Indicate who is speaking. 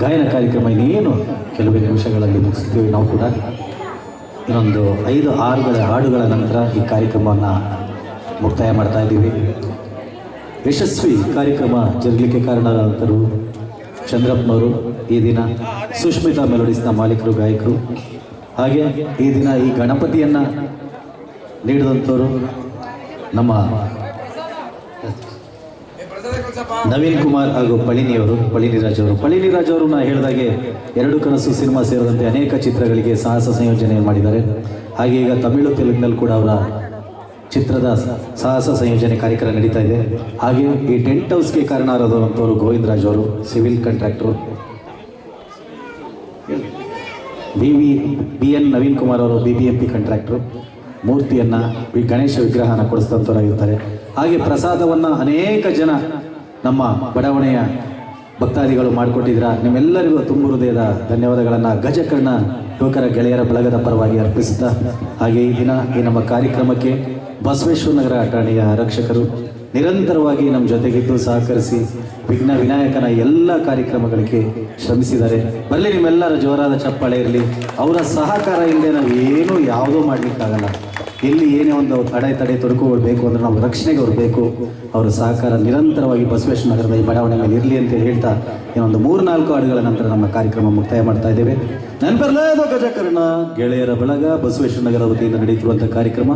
Speaker 1: ಗಾಯನ ಕಾರ್ಯಕ್ರಮ ಇನ್ನೇನು? ಕೆಲವೇ ನಿಮಿಷಗಳಲ್ಲಿ ಮುಗಿಸ್ತೀವಿ ನಾವು ಕೂಡ. ಇನ್ನೊಂದು ಐದು, ಆರುಗಳ ಹಾಡುಗಳ ನಂತರ ಈ ಕಾರ್ಯಕ್ರಮವನ್ನು ಮುಕ್ತಾಯ ಮಾಡ್ತಾ ಇದ್ದೀವಿ. ಯಶಸ್ವಿ ಕಾರ್ಯಕ್ರಮ ಜರುಗಲಿಕ್ಕೆ ಕಾರಣರಾದಂಥರು ಚಂದ್ರಪ್ಪನವರು, ಈ ದಿನ ಸುಷ್ಮಿತಾ ಮೆಲೋಡಿಸ್ನ ಮಾಲೀಕರು, ಗಾಯಕರು. ಹಾಗೆ ಈ ದಿನ ಈ ಗಣಪತಿಯನ್ನು ನೀಡಿದಂಥವರು ನಮ್ಮ ನವೀನ್ ಕುಮಾರ್ ಹಾಗೂ ಪಳಿನಿಯವರು ಪಳಿನಿರಾಜ್ ಅವರು. ಪಳಿನಿರಾಜ್ ಅವರು ನಾ ಹೇಳಿದಾಗೆ ಎರಡು ಕನಸು ಸಿನಿಮಾ ಸೇರಿದಂತೆ ಅನೇಕ ಚಿತ್ರಗಳಿಗೆ ಸಾಹಸ ಸಂಯೋಜನೆ ಮಾಡಿದ್ದಾರೆ. ಹಾಗೆ ಈಗ ತಮಿಳು ತೆಲುಗಿನಲ್ಲಿ ಕೂಡ ಅವರ ಚಿತ್ರದ ಸಾಹಸ ಸಂಯೋಜನೆ ಕಾರ್ಯಕ್ರಮ ನಡೀತಾ ಇದೆ. ಹಾಗೆ ಈ ಟೆಂಟ್ ಹೌಸ್ಗೆ ಕಾರಣರಾದಂಥವರು ಗೋವಿಂದರಾಜ್ ಅವರು, civil contractor. B V, B N Naveen Kumar ಅವರು, B B M P contractor. ಮೂರ್ತಿಯನ್ನು ಈ ಗಣೇಶ ವಿಗ್ರಹನ ಕೊಡಿಸಿದಂಥವರಾಗಿರ್ತಾರೆ ಹಾಗೆ ಪ್ರಸಾದವನ್ನು ಅನೇಕ ಜನ ನಮ್ಮ ಬಡಾವಣೆಯ ಭಕ್ತಾದಿಗಳು ಮಾಡಿಕೊಟ್ಟಿದ್ದೀರಾ. ನಿಮ್ಮೆಲ್ಲರಿಗೂ ತುಂಬ ಹೃದಯದ ಧನ್ಯವಾದಗಳನ್ನು ಗಜಕರ್ಣ ಯುವಕರ ಗೆಳೆಯರ ಬಳಗದ ಪರವಾಗಿ ಅರ್ಪಿಸುತ್ತಾ, ಹಾಗೆ ಈ ದಿನ ಈ ನಮ್ಮ ಕಾರ್ಯಕ್ರಮಕ್ಕೆ ಬಸವೇಶ್ವರ ನಗರ ಠಾಣೆಯ ರಕ್ಷಕರು ನಿರಂತರವಾಗಿ ನಮ್ಮ ಜೊತೆಗಿದ್ದು ಸಹಕರಿಸಿ ವಿಘ್ನ ವಿನಾಯಕನ ಎಲ್ಲ ಕಾರ್ಯಕ್ರಮಗಳಿಗೆ ಶ್ರಮಿಸಿದ್ದಾರೆ. ಬರಲಿ ನಿಮ್ಮೆಲ್ಲರ ಜೋರಾದ ಚಪ್ಪಾಳೆ ಇರಲಿ. ಅವರ ಸಹಕಾರ ಇಲ್ಲದೆ ನಾವು ಏನೂ ಯಾವುದೂ ಮಾಡಲಿಕ್ಕಾಗಲ್ಲ. ಎಲ್ಲಿ ಏನೇ ಒಂದು ತಡೆ ತಡೆ ತೊಡಕೋಬೇಕು ಅಂದರೆ ನಾವು ರಕ್ಷಣೆಗೆ ಅವ್ರು ಬೇಕು. ಅವರ ಸಹಕಾರ ನಿರಂತರವಾಗಿ ಬಸವೇಶ್ವರ ನಗರದ ಈ ಬಡಾವಣೆ ಮೇಲೆ ಇರಲಿ ಅಂತ ಹೇಳ್ತಾ ಇನ್ನೊಂದು ಮೂರು ನಾಲ್ಕು ಹಾಡುಗಳ ನಂತರ ನಮ್ಮ ಕಾರ್ಯಕ್ರಮ ಮುಕ್ತಾಯ ಮಾಡ್ತಾ ಇದ್ದೇವೆ. ನೆನಪರ್ಲಾದ ಗಜಕರ್ಣ, ಗೆಳೆಯರ ಬಳಗ, ಬಸವೇಶ್ವರ ನಗರ ವತಿಯಿಂದ ನಡೆಯುತ್ತಿರುವಂಥ ಕಾರ್ಯಕ್ರಮ.